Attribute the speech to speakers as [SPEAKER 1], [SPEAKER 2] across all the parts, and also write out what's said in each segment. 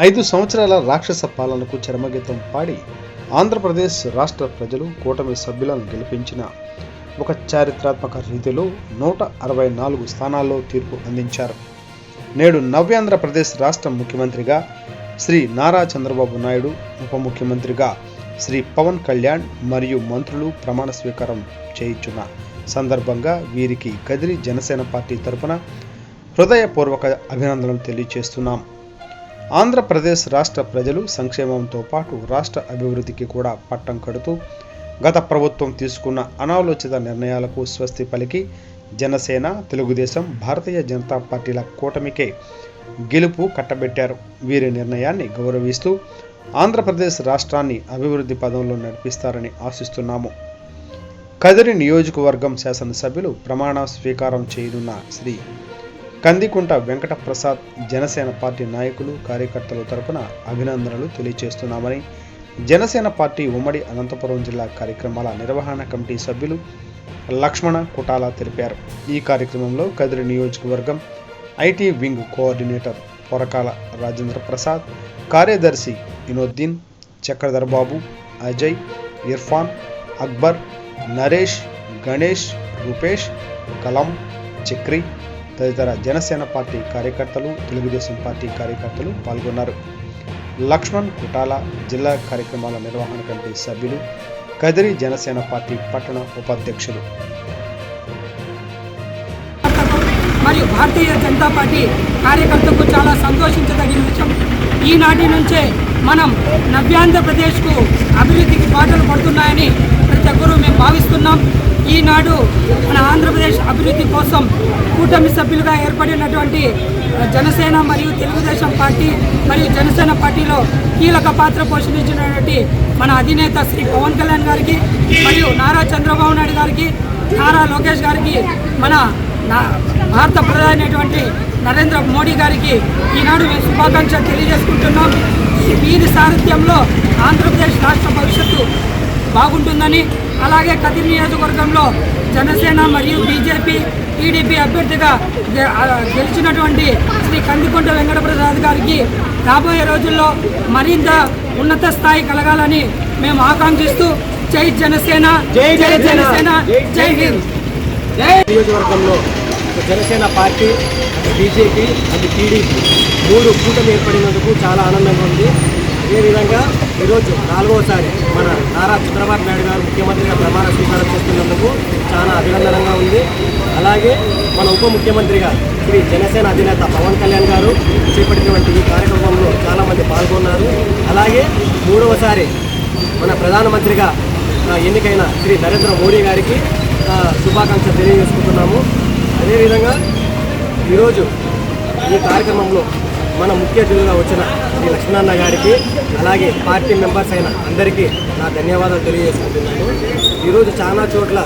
[SPEAKER 1] ఐదు సంవత్సరాల రాక్షస పాలనకు చరమగీతం పాడి ఆంధ్రప్రదేశ్ రాష్ట్ర ప్రజలు కూటమి సభ్యులను గెలిపించిన ఒక చారిత్రాత్మక రీతిలో నూట అరవై నాలుగు స్థానాల్లో తీర్పు అందించారు. నేడు నవ్యాంధ్రప్రదేశ్ రాష్ట్ర ముఖ్యమంత్రిగా శ్రీ నారా చంద్రబాబు నాయుడు ఉప ముఖ్యమంత్రిగా శ్రీ పవన్ కళ్యాణ్ మరియు మంత్రులు ప్రమాణ స్వీకారం చేయించున్న సందర్భంగా వీరికి కదిరి జనసేన పార్టీ తరపున హృదయపూర్వక అభినందనలు తెలియజేస్తున్నాం. ఆంధ్రప్రదేశ్ రాష్ట్ర ప్రజలు సంక్షేమంతో పాటు రాష్ట్ర అభివృద్ధికి కూడా పట్టం కడుతూ గత ప్రభుత్వం తీసుకున్న అనాలోచిత నిర్ణయాలకు స్వస్తి పలికి జనసేన తెలుగుదేశం భారతీయ జనతా పార్టీల కూటమికే గెలుపు కట్టబెట్టారు. వీరి నిర్ణయాన్ని గౌరవిస్తూ ఆంధ్రప్రదేశ్ రాష్ట్రాన్ని అభివృద్ధి పదంలో నడిపిస్తారని ఆశిస్తున్నాము. కదిరి నియోజకవర్గం శాసనసభ్యులు ప్రమాణ స్వీకారం చేయనున్న శ్రీ కందికుంట వెంకట ప్రసాద్ జనసేన పార్టీ నాయకులు కార్యకర్తల తరపున అభినందనలు తెలియజేస్తున్నామని జనసేన పార్టీ ఉమ్మడి అనంతపురం జిల్లా కార్యక్రమాల నిర్వహణ కమిటీ సభ్యులు లక్ష్మణ కుటాల తెలిపారు. ఈ కార్యక్రమంలో కదిరి నియోజకవర్గం IT wing coordinator Porakala Rajendra Prasad కార్యదర్శి వినోద్దీన్ చక్రధర్ బాబు అజయ్ ఇర్ఫాన్ అక్బర్ నరేష్ గణేష్ రూపేష్ కలం చక్రి తదితర జనసేన పార్టీ కార్యకర్తలు తెలుగుదేశం పార్టీ కార్యకర్తలు పాల్గొన్నారు. లక్ష్మణ్ కుటాల జిల్లా కార్యక్రమాల నిర్వహణ కమిటీ సభ్యులు కదిరి జనసేన పార్టీ పట్టణ ఉపాధ్యక్షులు.
[SPEAKER 2] మరియు భారతీయ జనతా పార్టీ కార్యకర్తకు చాలా సంతోషించదగిన విషయం ఈనాటి నుంచే మనం నవ్యాంధ్రప్రదేశ్కు అభివృద్ధికి బాటలు పడుతున్నాయని ప్రతి ఒక్కరూ మేము భావిస్తున్నాం. ఈనాడు మన ఆంధ్రప్రదేశ్ అభివృద్ధి కోసం కూటమి సభ్యులుగా ఏర్పడినటువంటి జనసేన మరియు తెలుగుదేశం పార్టీ మరియు జనసేన పార్టీలో కీలక పాత్ర పోషించినటువంటి మన అధినేత శ్రీ పవన్ కళ్యాణ్ గారికి మరియు నారా చంద్రబాబు నాయుడు గారికి నారా లోకేష్ గారికి మన నా- భారత ప్రధాని నరేంద్ర మోడీ గారికి ఈనాడు మేము శుభాకాంక్షలు తెలియజేసుకుంటున్నాం. వీరి సారథ్యంలో ఆంధ్రప్రదేశ్ రాష్ట్ర భవిష్యత్తు బాగుంటుందని అలాగే కదిరి నియోజకవర్గంలో జనసేన మరియు బీజేపీ టీడీపీ అభ్యర్థిగా గె- ఆ, గెలిచినటువంటి శ్రీ కందికొండ వెంకటప్రసాద్ గారికి రాబోయే రోజుల్లో మరింత ఉన్నత స్థాయి కలగాలని మేము ఆకాంక్షిస్తూ జై జనసేన జై జనసేన జై హింద్.
[SPEAKER 3] నియోజకవర్గంలో జనసేన పార్టీ బీజేపీ అటు టీడీపీ మూడు కూటమి ఏర్పడినందుకు చాలా ఆనందంగా ఉంది. అదేవిధంగా ఈరోజు నాలుగోసారి మన నారా చంద్రబాబు నాయుడు గారు ముఖ్యమంత్రిగా ప్రమాణ స్వీకారం చేస్తున్నందుకు చాలా అభినందనంగా ఉంది. అలాగే మన ఉప ముఖ్యమంత్రిగా శ్రీ జనసేన అధినేత పవన్ కళ్యాణ్ గారు చేపట్టినటువంటి ఈ కార్యక్రమంలో చాలామంది పాల్గొన్నారు. అలాగే మూడవసారి మన ప్రధానమంత్రిగా ఎన్నికైన శ్రీ నరేంద్ర మోడీ గారికి శుభాకాంక్షలు తెలియజేసుకుంటున్నాము. అదేవిధంగా ఈరోజు ఈ కార్యక్రమంలో మన ముఖ్య అతిథిగా వచ్చిన శ్రీ లక్ష్మణన్న గారికి అలాగే పార్టీ మెంబర్స్ అయిన అందరికీ నా ధన్యవాదాలు తెలియజేసుకుంటున్నాను. ఈరోజు చాలా చోట్ల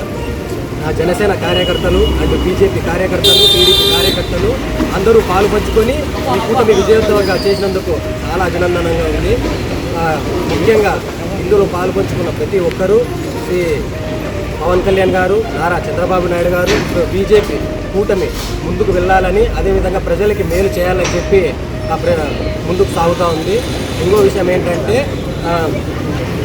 [SPEAKER 3] నా జనసేన కార్యకర్తలు అటు బీజేపీ కార్యకర్తలు టీడీపీ కార్యకర్తలు అందరూ పాలు పంచుకొని ఈ కూటమి విజయవంతంగా చేసినందుకు చాలా అభినందనంగా ఉంది. ముఖ్యంగా ఇందులో పాలు పంచుకున్న ప్రతి ఒక్కరూ శ్రీ పవన్ కళ్యాణ్ గారు నారా చంద్రబాబు నాయుడు గారు బీజేపీ కూటమి ముందుకు వెళ్ళాలని అదేవిధంగా ప్రజలకి మేలు చేయాలని చెప్పి ముందుకు సాగుతూ ఉంది. ఇంకో విషయం ఏంటంటే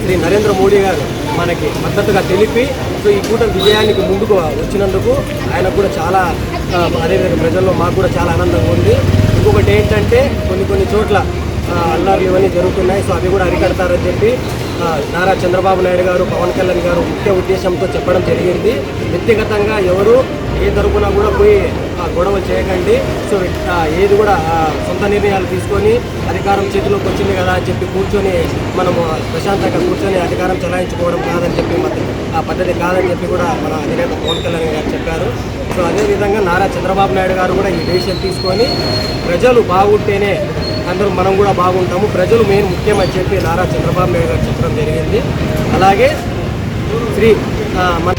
[SPEAKER 3] శ్రీ నరేంద్ర మోడీ గారు మనకి మద్దతుగా తెలిపి సో ఈ కూటమి విజయానికి ముందుకు వచ్చినందుకు ఆయనకు కూడా చాలా అదేవిధంగా ప్రజల్లో మాకు కూడా చాలా ఆనందంగా ఉంది. ఇంకొకటి ఏంటంటే కొన్ని కొన్ని చోట్ల అల్లర్లు ఇవన్నీ జరుగుతున్నాయి. సో అవి కూడా అరికడతారని చెప్పి నారా చంద్రబాబు నాయుడు గారు పవన్ కళ్యాణ్ గారు ముఖ్య ఉద్దేశంతో చెప్పడం జరిగింది. వ్యక్తిగతంగా ఎవరు ఏ తరపున కూడా పోయి ఆ, గొడవలు చేయకండి. సో ఏది కూడా సొంత నిర్ణయాలు తీసుకొని అధికారం చేతిలోకి వచ్చింది కదా అని చెప్పి కూర్చొని మనము ప్రశాంతంగా కూర్చొని అధికారం చలాయించుకోవడం కాదని చెప్పి ఆ పద్ధతి కాదని చెప్పి కూడా మన అధినేత పవన్ కళ్యాణ్ గారు చెప్పారు. సో అదేవిధంగా నారా చంద్రబాబు నాయుడు గారు కూడా ఈ డెసిషన్ తీసుకొని ప్రజలు బాగుంటేనే అందరూ మనం కూడా బాగుంటాము. ప్రజలు మెయిన్ ముఖ్యమని చెప్పి నారా చంద్రబాబు నాయుడు గారు చెప్పడం జరిగింది. అలాగే శ్రీ ఆ, మన